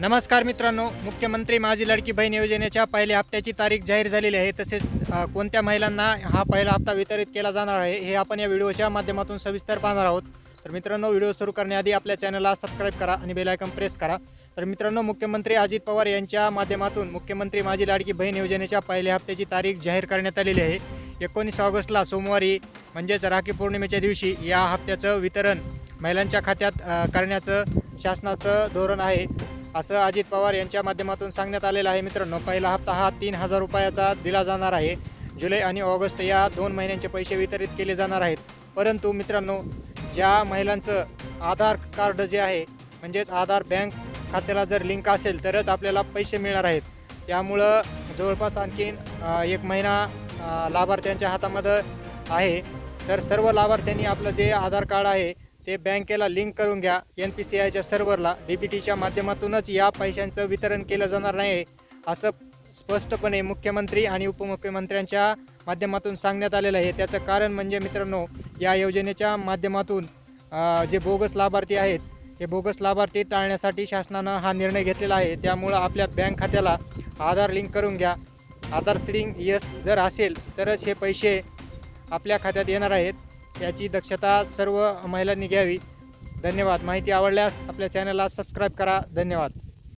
नमस्कार मित्रांनो मुख्यमंत्री माझी लाडकी बहीण योजनेच्या पहिल्या हप्त्याची तारीख जाहीर झालेली आहे. तसेच कोणत्या महिलांना हा पहिला हप्ता वितरित केला जाणार आहे हे आपण या व्हिडिओच्या माध्यमातून सविस्तर पाहणार आहोत. तर मित्रांनो व्हिडिओ सुरू करण्याआधी आपल्या चॅनलला सबस्क्राईब करा आणि बेलायकन प्रेस करा. तर मित्रांनो मुख्यमंत्री अजित पवार यांच्या माध्यमातून मुख्यमंत्री माझी लाडकी बहीण योजनेच्या पहिल्या हप्त्याची तारीख जाहीर करण्यात आलेली आहे. एकोणीस ऑगस्टला सोमवारी म्हणजेच राखी पौर्णिमेच्या दिवशी या हप्त्याचं वितरण महिलांच्या खात्यात करण्याचं शासनाचं धोरण आहे. असं अजित पवार यांच्या माध्यमातून सांगण्यात आलेलं आहे मित्रांनो. पहिला हप्ता हा तीन हजार रुपयाचा दिला जाणार आहे. जुलै आणि ऑगस्ट या दोन महिन्यांचे पैसे वितरित केले जाणार आहेत. परंतु मित्रांनो ज्या महिलांचं आधार कार्ड जे आहे म्हणजेच आधार बँक खात्याला जर लिंक असेल तरच आपल्याला पैसे मिळणार आहेत. त्यामुळं जवळपास आणखीन एक महिना लाभार्थ्यांच्या हातामध्ये आहे. तर सर्व लाभार्थ्यांनी आपलं जे आधार कार्ड आहे ते बँकेला लिंक करून घ्या. एन पी सी आयच्या सर्व्हरला डी बी टीच्या माध्यमातूनच या पैशांचं वितरण केलं जाणार नाही असं स्पष्टपणे मुख्यमंत्री आणि उपमुख्यमंत्र्यांच्या माध्यमातून सांगण्यात आलेलं आहे. त्याचं कारण म्हणजे मित्रांनो या योजनेच्या माध्यमातून जे बोगस लाभार्थी आहेत हे बोगस लाभार्थी टाळण्यासाठी शासनानं हा निर्णय घेतलेला आहे. त्यामुळं आपल्या बँक खात्याला आधार लिंक करून घ्या. आधार सिडिंग यस जर असेल तरच हे पैसे आपल्या खात्यात येणार आहेत. याची दक्षता सर्व महिलांनी घ्यावी. धन्यवाद. माहिती आवडल्यास आपल्या चॅनलला सबस्क्राईब करा. धन्यवाद.